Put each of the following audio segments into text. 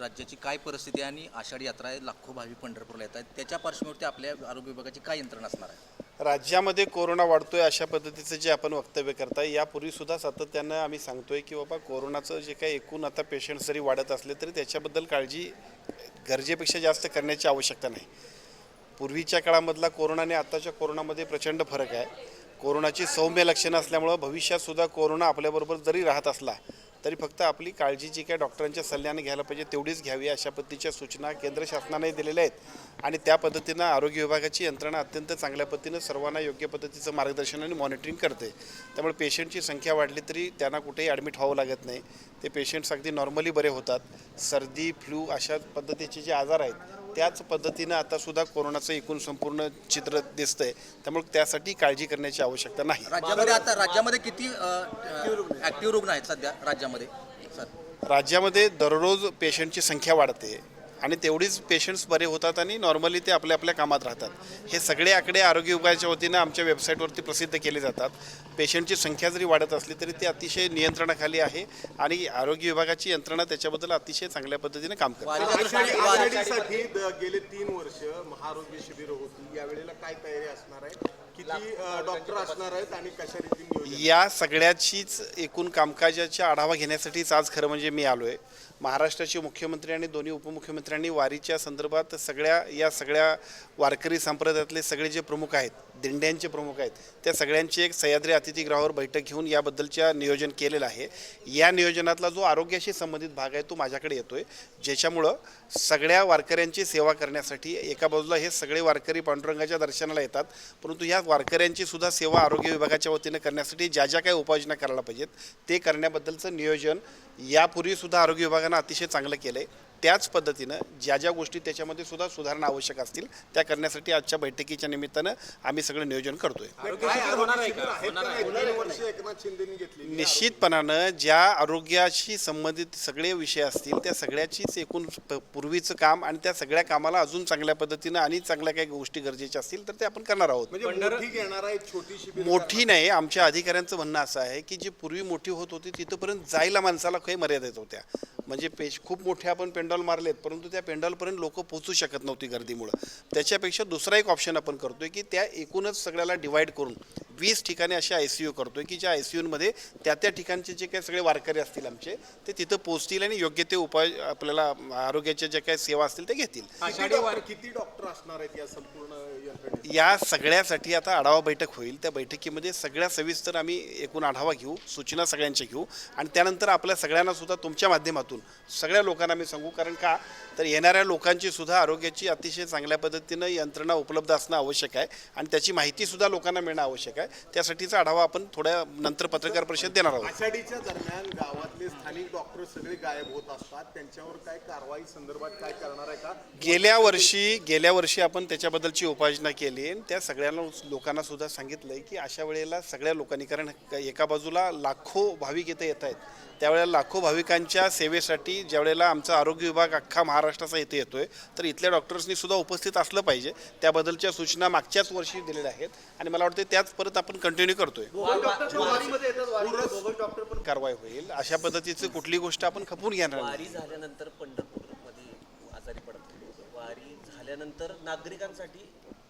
राज्याची काय परिस्थिती आहे आणि आषाढी यात्रा आहे लाखो भावी पंढरपूरला येत आहेत. त्याच्या पार्श्वभूमीवरती आपल्या आरोग्य विभागाची काय यंत्रणा असणार आहे? राज्यामध्ये कोरोना वाढतोय अशा पद्धतीचं जे आपण वक्तव्य करताय यापूर्वीसुद्धा सातत्यानं आम्ही सांगतोय की बाबा कोरोनाचं जे काही एकूण आता पेशंट जरी वाढत असले तरी त्याच्याबद्दल काळजी गरजेपेक्षा जास्त करण्याची आवश्यकता नाही. पूर्वीच्या काळामधला कोरोना आणि आत्ताच्या कोरोनामध्ये प्रचंड फरक आहे. कोरोनाची सौम्य लक्षणं असल्यामुळं भविष्यातसुद्धा कोरोना आपल्याबरोबर जरी राहत असला तरी फक्त आपली काळजी जी काय डॉक्टरांच्या सल्ल्याने घ्यायला पाहिजे तेवढीच घ्यावी अशा पद्धतीच्या सूचना केंद्र शासनाने दिलेल्या आहेत. आणि त्या पद्धतीनं आरोग्य विभागाची यंत्रणा अत्यंत चांगल्या पद्धतीनं सर्वांना योग्य पद्धतीचं मार्गदर्शन आणि मॉनिटरिंग करते. त्यामुळे पेशंटची संख्या वाढली तरी त्यांना कुठेही ॲडमिट व्हावं लागत नाही. ते पेशंट्स अगदी नॉर्मली बरे होतात. सर्दी फ्लू अशा पद्धतीचे जे आजार आहेत त्याच पद्धतीनं आता सुद्धा कोरोनाचं एकूण संपूर्ण चित्र दिसतंय. त्यामुळे त्यासाठी काळजी करण्याची आवश्यकता नाही. राज्यामध्ये आता राज्यामध्ये किती ऍक्टिव्ह रुग्ण आहेत सध्या राज्यामध्ये? राज्यामध्ये दररोज पेशंटची संख्या वाढते. आणि तेवढीच पेशंट्स बरे होतात आणि नॉर्मली ते आपल्या आपल्या कामात राहतात. हे सगळे आकडे आरोग्य विभागाच्या वतीनं आमच्या वेबसाईटवरती प्रसिद्ध केले जातात. पेशंटची संख्या जरी वाढत असली तरी ते अतिशय नियंत्रणाखाली आहे आणि आरोग्य विभागाची यंत्रणा त्याच्याबद्दल अतिशय चांगल्या पद्धतीने काम करते. गेले तीन वर्ष महाआरोग्य शिबिर होती. यावेळेला काय तयारी असणार आहे? किती डॉक्टर असणार आहेत आणि कशा रीतीने नियोजन? या सगळ्याचीच एकूण कामकाजाचा आढावा घेण्यासाठीच आज खरं म्हणजे मी आलो आहे महाराष्ट्राचे मुख्यमंत्री आणि दोन्ही उपमुख्यमंत्र्यांनी वारीच्या संदर्भात सगळ्या या सगळ्या वारकरी संप्रदायातले सगळे जे प्रमुख आहेत दिंड्यांचे प्रमुख आहेत त्या सगळ्यांची एक सह्याद्री अतिथीगृहावर बैठक घेऊन याबद्दलच्या नियोजन केलेलं आहे. या नियोजनातला जो आरोग्याशी संबंधित भाग आहे तो माझ्याकडे येतो आहे ज्याच्यामुळं सगळ्या वारकऱ्यांची सेवा करण्यासाठी एका बाजूला हे सगळे वारकरी पांडुरंगाच्या दर्शनाला येतात. परंतु या वारकऱ्यांची सुद्धा सेवा आरोग्य विभागाच्या वतीनं करण्यासाठी ज्या ज्या काही उपाययोजना करायला पाहिजेत ते करण्याबद्दलचं नियोजन यापूर्वीसुद्धा आरोग्य विभागानं अतिशय चांगलं केलं आहे त्याच पद्धतीनं ज्या ज्या गोष्टी त्याच्यामध्ये सुद्धा सुधारणा आवश्यक असतील त्या करण्यासाठी आजच्या बैठकीच्या निमित्तानं आम्ही सगळं नियोजन करतोय. निश्चितपणानं ज्या आरोग्याशी संबंधित सगळे विषय असतील त्या सगळ्याचीच एकूण पूर्वीचं काम आणि त्या सगळ्या कामाला अजून चांगल्या पद्धतीनं आणि चांगल्या काही गोष्टी गरजेच्या असतील तर ते आपण करणार आहोत. म्हणजे मोठी नाही आमच्या अधिकाऱ्यांचं म्हणणं असं आहे की जी पूर्वी मोठी होत होती तिथंपर्यंत जायला माणसाला काही मर्यादित होत्या. म्हणजे पेश खूप मोठे आपण पेंडॉल मारलेत परंतु त्या पेंडॉलपर्यंत लोक पोहोचू शकत नव्हती गर्दीमुळं. त्याच्यापेक्षा दुसरा एक ऑप्शन आपण करतोय की त्या एकूणच सगळ्याला डिवाईड करून वीस ठिकाणी असे आय सी यू करतोय की ज्या आय सी यूमध्ये त्या त्या ठिकाणचे जे काही सगळे वारकरी असतील आमचे ते तिथं पोहोचतील आणि योग्य ते उपाय आपल्याला आरोग्याच्या ज्या काही सेवा असतील ते घेतील. किती डॉक्टर किती डॉक्टर असणार आहेत या संपूर्ण या सगळ्यासाठी आता आढावा बैठक होईल. त्या बैठकीमध्ये सगळ्या सविस्तर आम्ही एकूण आढावा घेऊ सूचना सगळ्यांच्या घेऊ आणि त्यानंतर आपल्या सगळ्यांना सुद्धा तुमच्या माध्यमातून सगळ्या लोकांना मी सांगू. कारण का? तर येणाऱ्या लोकांची सुद्धा आरोग्याची अतिशय चांगल्या पद्धतीनं यंत्रणा उपलब्ध असणं आवश्यक आहे आणि त्याची माहिती सुद्धा लोकांना मिळणं आवश्यक आहे. त्यासाठीचा आढावा आपण थोड्या नंतर पत्रकार परिषद देणार आहोत. आषाढीच्या दरम्यान गावातले स्थानिक डॉक्टर सगळे गायब होत असतात. त्यांच्यावर काय कारवाई संदर्भात काय करणार आहे का? गेल्या वर्षी गेल्या वर्षी आपण त्याच्याबद्दलची उपाययोजना केली. आणि त्या सगळ्यांना लोकांना सुद्धा सांगितलंय की अशा वेळेला सगळ्या लोकांनी कारण एका बाजूला लाखो भाविक इथे येत आहेत. त्यावेळेला लाखो भाविकांच्या सेवेसाठी ज्यावेळेला आमचा आरोग्य विभाग अख्खा महाराष्ट्राचा इथे येतोय तर इथल्या डॉक्टर्सनी सुद्धा उपस्थित असलं पाहिजे. त्याबद्दलच्या सूचना मागच्याच वर्षी दिलेल्या आहेत आणि मला वाटतं त्याच परत आपण कंटिन्यू करतोय. कारवाई होईल. अशा पद्धतीची कुठली गोष्ट आपण खपून घेणार झाल्यानंतर पंढरपूरमध्ये आजारी पडतात लोक. वारी झाल्यानंतर नागरिकांसाठी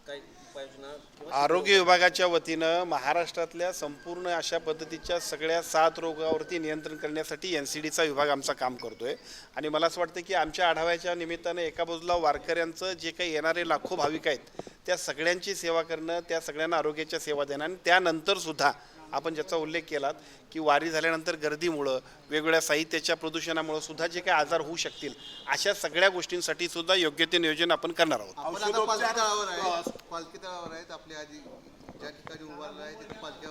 काही उपाययोजना किंवा आरोग्य विभागाच्या वतीनं महाराष्ट्रातल्या संपूर्ण अशा पद्धतीच्या सगळ्या सात रोगावरती नियंत्रण करण्यासाठी एन सी डीचा विभाग आमचा काम करतोय. आणि मला असं वाटतं की आमच्या आढाव्याच्या निमित्तानं एका बाजूला वारकऱ्यांचं जे काही येणारे लाखो भाविक आहेत त्या सगळ्यांची सेवा करणं त्या सगळ्यांना आरोग्याच्या सेवा देणं आणि त्यानंतर सुद्धा आपण ज्याचा उल्लेख केलात की वारी झाल्यानंतर गर्दीमुळं वेगवेगळ्या साहित्याच्या प्रदूषणामुळं सुद्धा जे काही आजार होऊ शकतील अशा सगळ्या गोष्टींसाठी सुद्धा योग्य ते नियोजन आपण करणार आहोत. पालखी तळावर आहेत. आपले आधी ज्या ठिकाणी उभारलं आहे तिथे पालख्या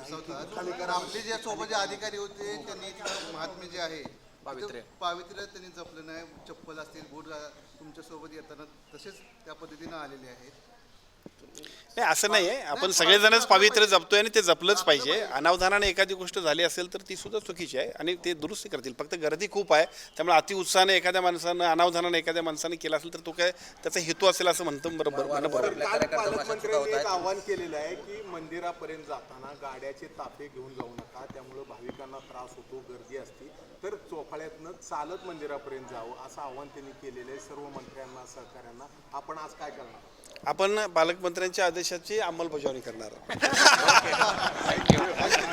बसवतात तर आपले जे सोबत जे अधिकारी होते त्यांनी महात्मे जे आहे पावित्र्य. पावित्र्य त्यांनी जपलं नाही. चप्पल असतील बूट घा- तुमच्यासोबत येताना तसेच त्या पद्धतीनं आलेले आहेत. नाही असं नाही आहे आपण सगळेजणच पावित्र्य जपतोय आणि ते जपलंच पाहिजे. अनावधानाने एखादी गोष्ट झाली असेल तर ती सुद्धा चुकीची आहे आणि ते दुरुस्ती करतील. फक्त गर्दी खूप आहे त्यामुळे अतिउत्साहाने एखाद्या माणसानं अनावधानाने एखाद्या माणसाने केला असेल तर तो काय त्याचा हेतू असेल असं म्हणतो बरोबर म्हणणं बरोबर आवाहन केलेलं आहे की मंदिरापर्यंत जाताना गाड्याचे ताफे घेऊन जाऊ नका. त्यामुळे भाविकांना त्रास होतो गर्दी असते. तर चोफाळ्यातनं चालत मंदिरापर्यंत जावं असं आवाहन त्यांनी केलेलं आहे. सर्व मंत्र्यांना सहकाऱ्यांना. आपण आज काय करणार? आपण पालकमंत्र्यांच्या आदेशाची अंमलबजावणी करणार आहोत.